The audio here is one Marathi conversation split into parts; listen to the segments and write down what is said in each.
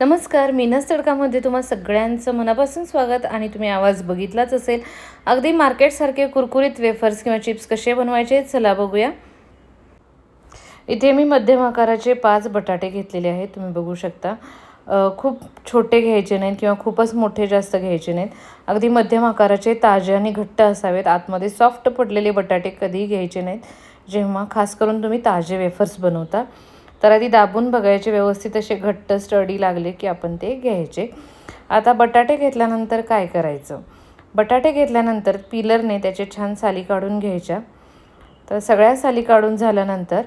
नमस्कार मीनस तडकामध्ये तुम्हा सगळ्यांचं मनापासून स्वागत आणि तुम्ही आवाज बघितलाच असेल. अगदी मार्केटसारखे कुरकुरीत वेफर्स किंवा चिप्स कसे बनवायचे चला बघूया. इथे मी मध्यम आकाराचे पाच बटाटे घेतलेले आहेत तुम्ही बघू शकता. खूप छोटे घ्यायचे नाहीत किंवा खूपच मोठे जास्त घ्यायचे नाहीत. अगदी मध्यम आकाराचे ताजे आणि घट्ट असावेत. आतमध्ये सॉफ्ट पडलेले बटाटे कधीही घ्यायचे नाहीत. जेव्हा खास करून तुम्ही ताजे वेफर्स बनवता तर आधी दाबून बघायचे व्यवस्थित असे घट्ट स्टडी लागले की आपण ते घ्यायचे. आता बटाटे घेतल्यानंतर काय करायचं? बटाटे घेतल्यानंतर पिलरने त्याचे छान साली काढून घ्यायच्या. तर सगळ्या साली काढून झाल्यानंतर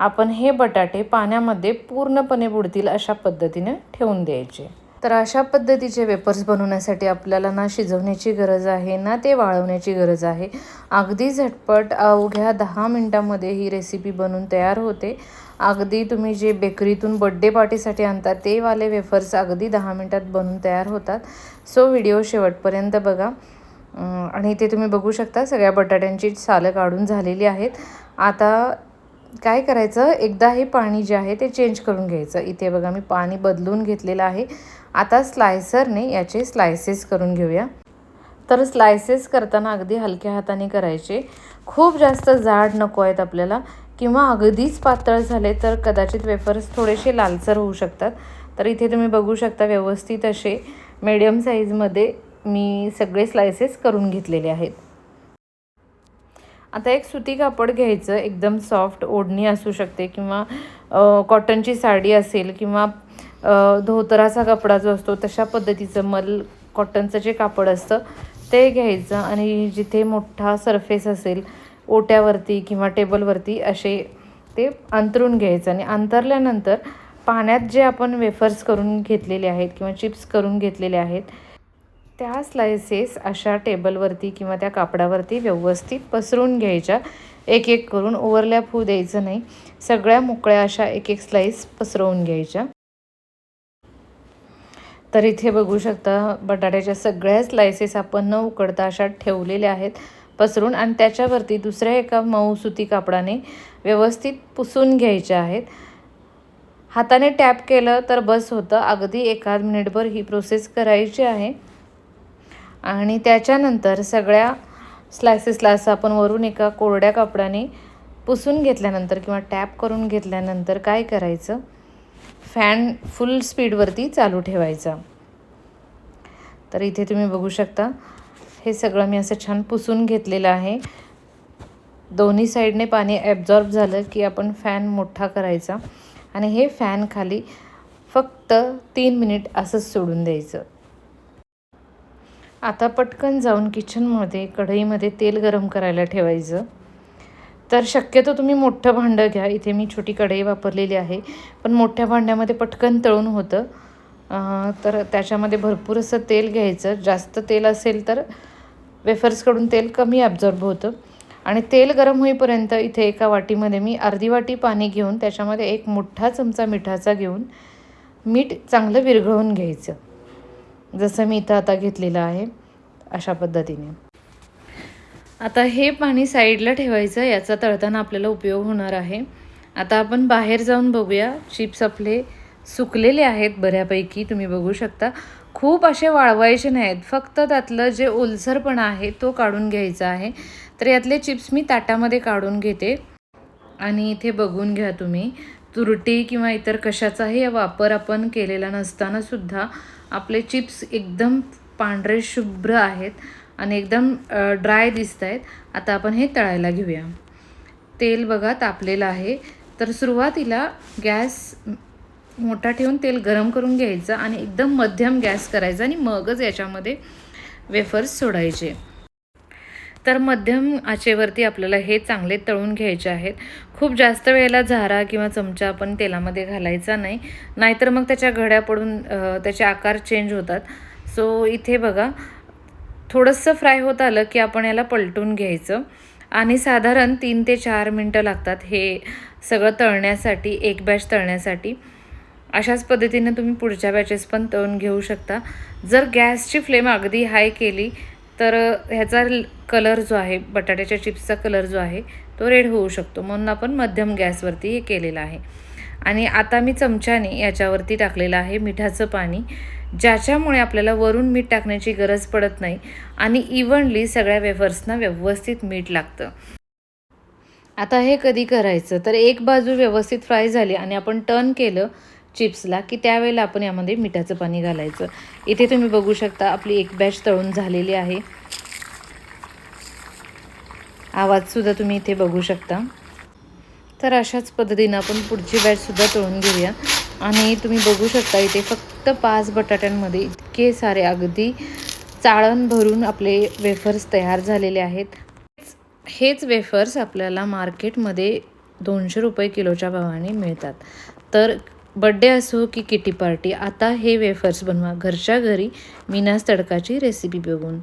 आपण हे बटाटे पाण्यामध्ये पूर्णपणे बुडतील अशा पद्धतीने ठेवून द्यायचे. तर अशा पद्धतीचे वेपर्स बनवण्यासाठी आपल्याला ना शिजवण्याची गरज आहे ना ते वाळवण्याची गरज आहे. अगदी झटपट अवघ्या दहा मिनटामध्ये ही रेसिपी बनवून तयार होते. अगदी तुम्ही जे बेकरीतून बड्डे पार्टीसाठी आणता ते वाले वेफर्स अगदी दहा मिनटात बनवून तयार होतात. सो व्हिडिओ शेवटपर्यंत बघा. आणि ते तुम्ही बघू शकता सगळ्या बटाट्यांची सालं काढून झालेली आहेत. आता काय करायचं? एकदा हे पाणी जे आहे ते चेंज करून घ्यायचं. इथे बघा मी पाणी बदलून घेतलेलं आहे. आता स्लायसरने याचे स्लायसेस करून घेऊया. तर स्लायसेस करताना अगदी हलक्या हाताने करायचे. खूप जास्त जाड नको आहेत आपल्याला. किंवा अगदीच पातळ झाले तर कदाचित वेफर्स थोडेसे लालसर होऊ शकतात. तर इथे तुम्ही बघू शकता व्यवस्थित असे मीडियम साईजमध्ये मी सगळे स्लायसेस करून घेतलेले आहेत. आता एक सुती कापड घ्यायचं. एकदम सॉफ्ट ओढणी असू शकते किंवा कॉटनची साडी असेल किंवा धोतराचा कपडा जो असतो तशा पद्धतीचं मल कॉटनचं जे कापड असतं ते घ्यायचं आणि जिथे मोठा सरफेस असेल ओट्यावरती किंवा टेबलवरती असे ते अंतरून घ्यायचं आणि अंतरल्यानंतर पाण्यात जे आपण वेफर्स करून घेतलेले आहेत किंवा चिप्स करून घेतलेले आहेत त्या स्लायसेस अशा टेबलवरती किंवा त्या कापडावरती व्यवस्थित पसरून घ्यायच्या. एक एक करून ओव्हरलॅप होऊ द्यायचं नाही. सगळ्या मोकळ्या अशा एक एक स्लाईस पसरवून घ्यायच्या. तर इथे बघू शकता बटाट्याच्या सगळ्या स्लायसेस आपण न उकडता अशा ठेवलेल्या आहेत पसरून आणि त्याच्यावरती दुसऱ्या एका मऊ सुती कापडाने व्यवस्थित पुसून घ्यायच्या आहेत. हाताने टॅप केलं तर बस होतं. अगदी एखाद मिनिटभर ही प्रोसेस करायची आहे. आणि त्याच्यानंतर सगळ्या स्लायसेसला असं आपण वरून एका कोरड्या कापडाने पुसून घेतल्यानंतर किंवा टॅप करून घेतल्यानंतर काय करायचं? फॅन फुल स्पीडवरती चालू ठेवायचा. तर इथे तुम्ही बघू शकता हे सगळं मी असं छान पुसून घेतलेलं आहे. दोन्ही साईडने पाणी ॲब्झॉर्ब झालं की आपण फॅन मोठा करायचा आणि हे फॅन खाली फक्त तीन मिनिट असंच सोडून द्यायचं. आता पटकन जाऊन किचनमध्ये कढईमध्ये तेल गरम करायला ठेवायचं. तर शक्यतो तुम्ही मोठं भांडं घ्या. इथे मी छोटी कढई वापरलेली आहे. पण मोठ्या भांड्यामध्ये पटकन तळून होतं. तर त्याच्यामध्ये भरपूर असं तेल घ्यायचं. जास्त तेल असेल तर वेफर्सकडून तेल कमी ॲब्झॉर्ब होतं. आणि तेल गरम होईपर्यंत इथे एका वाटीमध्ये मी अर्धी वाटी पाणी घेऊन त्याच्यामध्ये एक मोठा चमचा मिठाचा घेऊन मीठ चांगलं विरघळून घ्यायचं. जसं मी इथं आता घेतलेलं आहे अशा पद्धतीने. आता हे पाणी साईडला ठेवायचं याचा तळताना आपल्याला उपयोग होणार आहे. आता आपण बाहेर जाऊन बघूया. चिप्स आपले सुकलेले आहेत बऱ्यापैकी तुम्ही बघू शकता. खूप असे वाळवायचे नाहीत. फक्त त्यातलं जे ओलसरपणा आहे तो काढून घ्यायचा आहे. तर यातले चिप्स मी ताटामध्ये काढून घेते. आणि इथे बघून घ्या तुम्ही. तुरटी किंवा इतर कशाचाही वापर आपण केलेला नसतानासुद्धा आपले चिप्स एकदम पांढरे शुभ्र आहेत. आणि एकदम ड्राय दिसत आहेत आता आपण हे तळायला घेऊया. तेल बघा तापलेलं आहे. तर सुरुवातीला गॅस मोठा ठेवून तेल गरम करून घ्यायचं आणि एकदम मध्यम गॅस करायचा आणि मगच याच्यामध्ये वेफर्स सोडायचे. तर मध्यम आचेवरती आपल्याला हे चांगले तळून घ्यायचे आहेत. खूप जास्त वेळेला झारा किंवा चमचा आपण तेलामध्ये घालायचा नाही. नाहीतर मग त्याच्या घड्या पडून त्याचे आकार चेंज होतात. सो इथे बघा थोडंसं फ्राय होत आलं की आपण याला पलटून घ्यायचं. आणि साधारण तीन ते चार मिनटं लागतात हे सगळं तळण्यासाठी एक बॅच तळण्यासाठी. अशाच पद्धतीने तुम्ही पुढच्या बॅचेस पण तळून घेऊ शकता. जर गॅसची फ्लेम अगदी हाय केली तर ह्याचा कलर जो आहे बटाट्याच्या चिप्सचा कलर जो आहे तो रेड होऊ शकतो. म्हणून आपण मध्यम गॅसवरती हे केलेलं आहे. आणि आता मी चमच्याने याच्यावरती टाकलेलं आहे मिठाचं पाणी ज्याच्यामुळे आपल्याला वरून मीठ टाकण्याची गरज पडत नाही आणि इव्हनली सगळ्या वेफर्सना व्यवस्थित मीठ लागतं. आता हे कधी करायचं? तर एक बाजू व्यवस्थित फ्राय झाली आणि आपण टर्न केलं चिप्सला की त्यावेळेला आपण यामध्ये मिठाचं पाणी घालायचं. इथे तुम्ही बघू शकता आपली एक बॅच तळून झालेली आहे. आवाजसुद्धा तुम्ही इथे बघू शकता. तर अशाच पद्धतीनं आपण पुढची बॅचसुद्धा तळून घेऊया. आणि तुम्ही बघू शकता इथे फक्त पाच बटाट्यांमध्ये इतके सारे अगदी चाळण भरून आपले वेफर्स तयार झालेले आहेत. हेच वेफर्स आपल्याला मार्केटमध्ये दोनशे रुपये किलोच्या भावाने मिळतात. तर बड्डे असो की किटी पार्टी आता हे वेफर्स बनवा. घरच्या घरी मीनास तडकाची रेसिपी बघून.